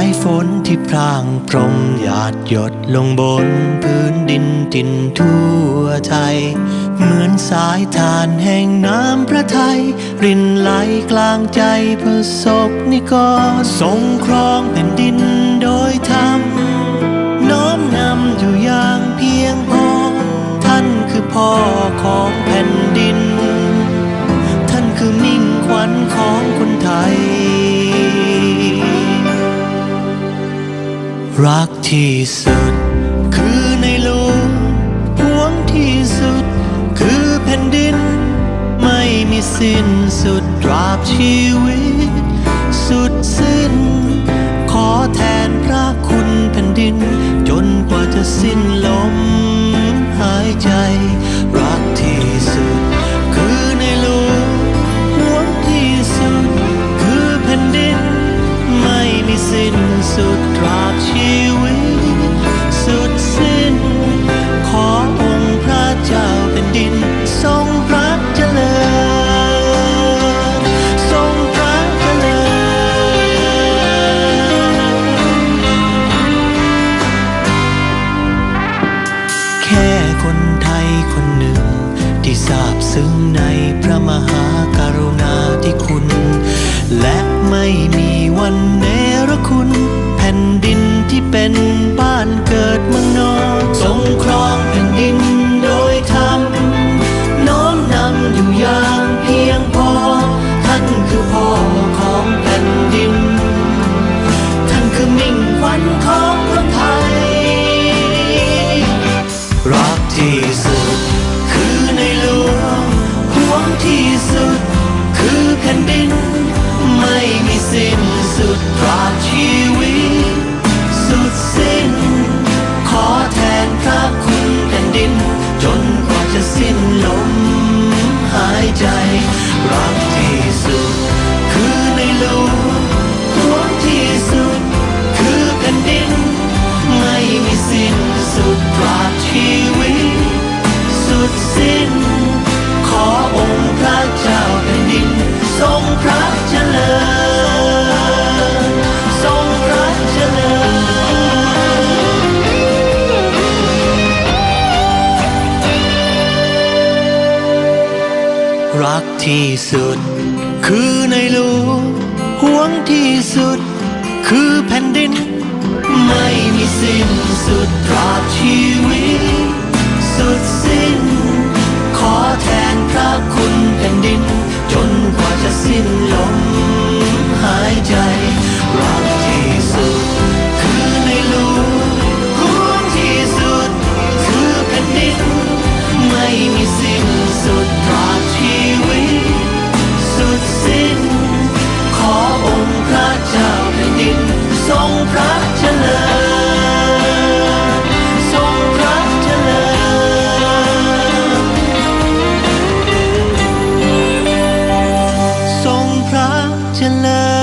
ายฝนที่พรางพรมหยาดหยดลงบนพื้นดินทินทั่วไทย เหมือนสายทานแห่งน้ำพระทัย รินไหลกลางใจเพื่อศพนิกรทรงครองแผ่นดินโดยธรรม น้อมนำอยู่อย่างเพียงพอ ท่านคือพ่อของ รักที่สุด คือในหลวงห่วงที่สุด คือแผ่นดิน ไม่มีสิ้นสุดตราบชีวิต สุดสิ้น ขอแทนพระคุณแผ่นดิน จนกว่าจะสิ้นลม คนหนึ่ง ที่ทราบซึ้งในพระมหากรุณาธิคุณ และไม่มีวันเนรคุณ แผ่นดินที่เป็นบ้านเกิดเมืองนอนทรงครองแผ่นดินโดยธรรมน้อมนำอยู่อย่างเพียงพอ ท่านคือพ่อของแผ่นดิน ท่านคือมิ่งขวัญของ สุดสิ้น ขอองค์พระเจ้าแผ่นดิน ทรงพระเจริญ ทรงพระเจริญ รักที่สุด คือในหลวงห่วงที่สุด คือแผ่นดิน ไม่มีสิ้นสุดตราบชีวิต enough